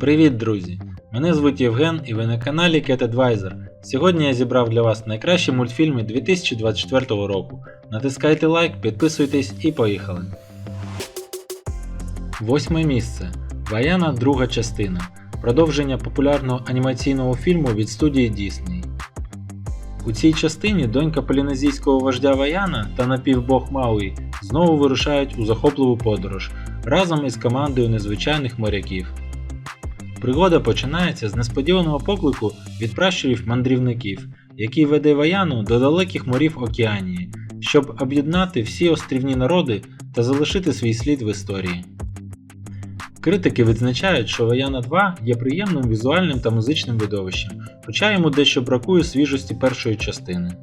Привіт, друзі! Мене звуть Євген і ви на каналі Cat Advisor. Сьогодні я зібрав для вас найкращі мультфільми 2024 року. Натискайте лайк, підписуйтесь і поїхали. Восьме місце. Ваяна друга частина. Продовження популярного анімаційного фільму від студії Disney. У цій частині донька полінезійського вождя Ваяна та напівбог Мауї знову вирушають у захопливу подорож разом із командою незвичайних моряків. Пригода починається з несподіваного поклику від пращурів мандрівників, який веде Ваяну до далеких морів Океанії, щоб об'єднати всі острівні народи та залишити свій слід в історії. Критики відзначають, що Ваяна 2 є приємним візуальним та музичним видовищем, хоча йому дещо бракує свіжості першої частини.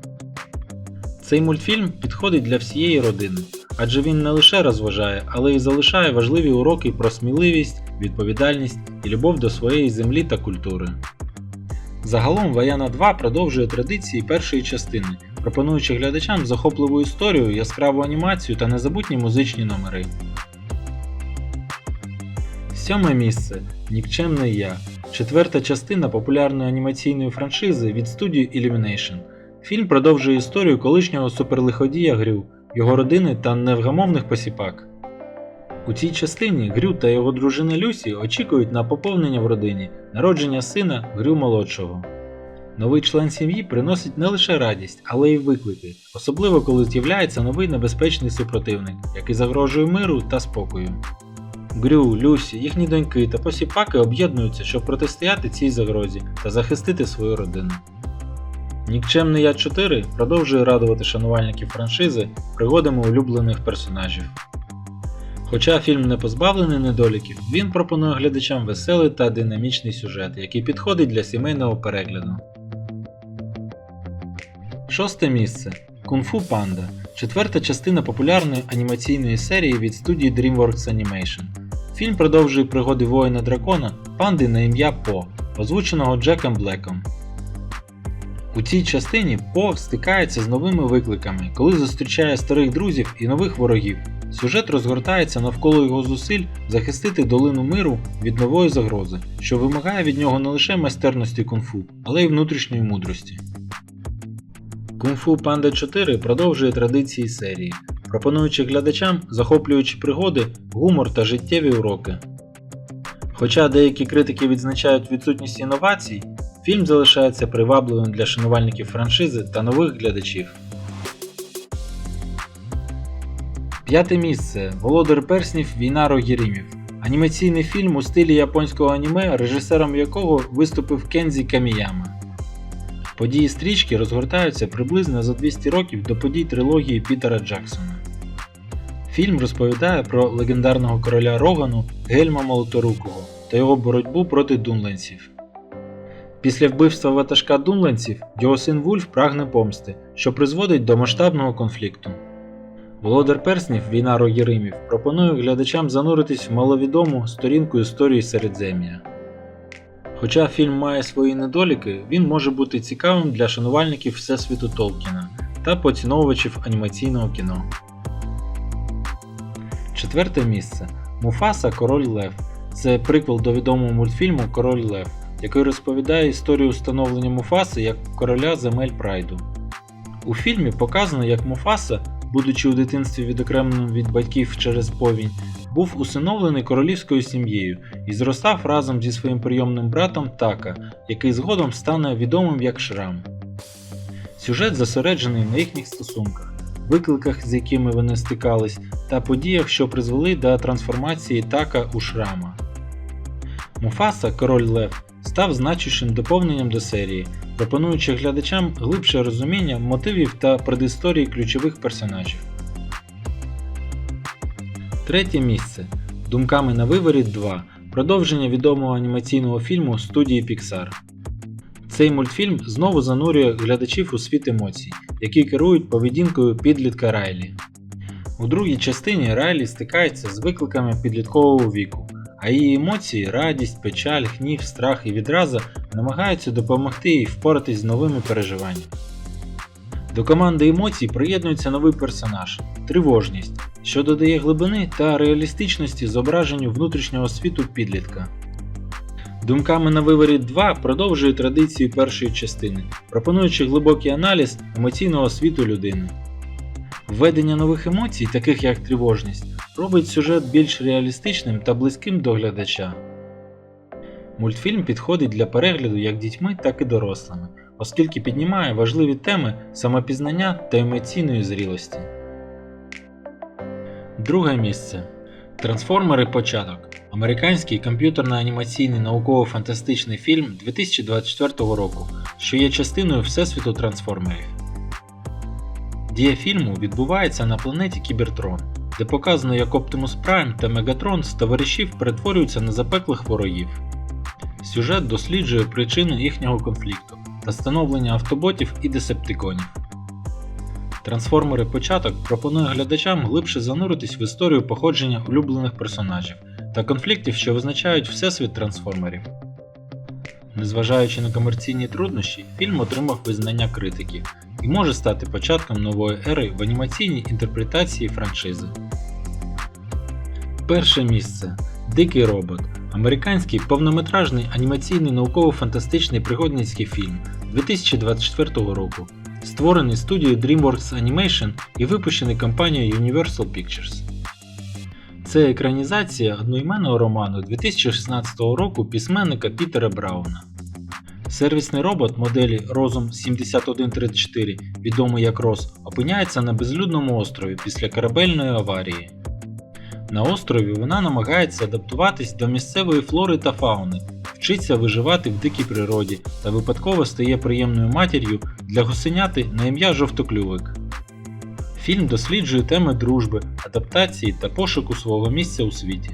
Цей мультфільм підходить для всієї родини, адже він не лише розважає, але й залишає важливі уроки про сміливість, відповідальність і любов до своєї землі та культури. Загалом Ваяна 2 продовжує традиції першої частини, пропонуючи глядачам захопливу історію, яскраву анімацію та незабутні музичні номери. Сьоме місце Нікчемний я. Четверта частина популярної анімаційної франшизи від студії Illumination. Фільм продовжує історію колишнього суперлиходія Грю, його родини та невгамовних посіпак. У цій частині Грю та його дружина Люсі очікують на поповнення в родині, народження сина Грю молодшого. Новий член сім'ї приносить не лише радість, але й виклики, особливо коли з'являється новий небезпечний супротивник, який загрожує миру та спокою. Грю, Люсі, їхні доньки та посіпаки об'єднуються, щоб протистояти цій загрозі та захистити свою родину. Нікчемний Я 4 продовжує радувати шанувальників франшизи пригодами улюблених персонажів. Хоча фільм не позбавлений недоліків, він пропонує глядачам веселий та динамічний сюжет, який підходить для сімейного перегляду. Шосте місце Кунг-фу Панда. Четверта частина популярної анімаційної серії від студії DreamWorks Animation. Фільм продовжує пригоди воїна дракона панди на ім'я По, озвученого Джеком Блеком. У цій частині По стикається з новими викликами, коли зустрічає старих друзів і нових ворогів. Сюжет розгортається навколо його зусиль захистити долину миру від нової загрози, що вимагає від нього не лише майстерності кунг-фу, але й внутрішньої мудрості. Кунг-фу Панда 4 продовжує традиції серії, пропонуючи глядачам захоплюючі пригоди, гумор та життєві уроки. Хоча деякі критики відзначають відсутність інновацій, фільм залишається привабливим для шанувальників франшизи та нових глядачів. П'яте місце Володар Перснів Війна Рогірімів. Анімаційний фільм у стилі японського аніме, режисером якого виступив Кензі Каміяма. Події стрічки розгортаються приблизно за 200 років до подій трилогії Пітера Джексона. Фільм розповідає про легендарного короля Рогану Гельма Молоторукого та його боротьбу проти дунленців. Після вбивства ватажка дунленців його син Вульф прагне помсти, що призводить до масштабного конфлікту. Володар Перснів Війна Рогіримів пропонує глядачам зануритись в маловідому сторінку історії Середзем'я. Хоча фільм має свої недоліки, він може бути цікавим для шанувальників Всесвіту Толкіна та поціновувачів анімаційного кіно. Четверте місце Муфаса Король Лев. Це приквел до відомого мультфільму Король Лев, який розповідає історію становлення Муфаси як короля земель Прайду. У фільмі показано, як Муфаса, будучи у дитинстві відокремленим від батьків через повінь, був усиновлений королівською сім'єю і зростав разом зі своїм прийомним братом Така, який згодом стане відомим як Шрам. Сюжет зосереджений на їхніх стосунках, викликах, з якими вони стикались, та подіях, що призвели до трансформації Така у Шрама. Муфаса, король Лев, став значущим доповненням до серії, пропонуючи глядачам глибше розуміння мотивів та предісторії ключових персонажів. Третє місце Думками на виворіт 2. Продовження відомого анімаційного фільму студії Pixar. Цей мультфільм знову занурює глядачів у світ емоцій, які керують поведінкою підлітка Райлі. У другій частині Райлі стикається з викликами підліткового віку, а її емоції радість, печаль, гнів, страх і відраза намагаються допомогти їй впоратись з новими переживаннями. До команди емоцій приєднується новий персонаж тривожність, що додає глибини та реалістичності зображенню внутрішнього світу підлітка. Думками на виворіт 2 продовжує традицію першої частини, пропонуючи глибокий аналіз емоційного світу людини. Введення нових емоцій, таких як тривожність, робить сюжет більш реалістичним та близьким до глядача. Мультфільм підходить для перегляду як дітьми, так і дорослими, оскільки піднімає важливі теми самопізнання та емоційної зрілості. Друге місце. Трансформери Початок. Американський комп'ютерно-анімаційний науково-фантастичний фільм 2024 року, що є частиною Всесвіту трансформерів. Дія фільму відбувається на планеті Кібертрон, де показано, як Оптимус Прайм та Мегатрон з товаришів перетворюються на запеклих ворогів. Сюжет досліджує причину їхнього конфлікту та становлення автоботів і десептиконів. Трансформери Початок пропонує глядачам глибше зануритись в історію походження улюблених персонажів та конфліктів, що визначають всесвіт трансформерів. Незважаючи на комерційні труднощі, фільм отримав визнання критиків і може стати початком нової ери в анімаційній інтерпретації франшизи. Перше місце Дикий робот. Американський повнометражний анімаційний науково-фантастичний пригодницький фільм 2024 року, створений студією DreamWorks Animation і випущений компанією Universal Pictures. Це екранізація одноіменного роману 2016 року письменника Пітера Брауна. Сервісний робот моделі Розум 7134, відомий як Рос, опиняється на безлюдному острові після корабельної аварії. На острові вона намагається адаптуватись до місцевої флори та фауни, вчиться виживати в дикій природі та випадково стає приємною матір'ю для гусеняти на ім'я Жовтоклювик. Фільм досліджує теми дружби, адаптації та пошуку свого місця у світі.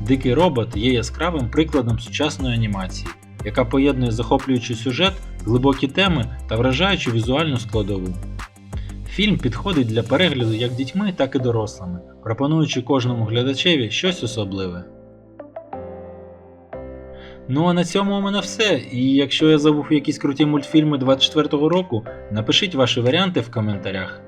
Дикий робот є яскравим прикладом сучасної анімації, яка поєднує захоплюючий сюжет, глибокі теми та вражаючу візуальну складову. Фільм підходить для перегляду як дітьми, так і дорослими, пропонуючи кожному глядачеві щось особливе. Ну а на цьому у мене все. І якщо я забув якісь круті мультфільми 24-го року, напишіть ваші варіанти в коментарях.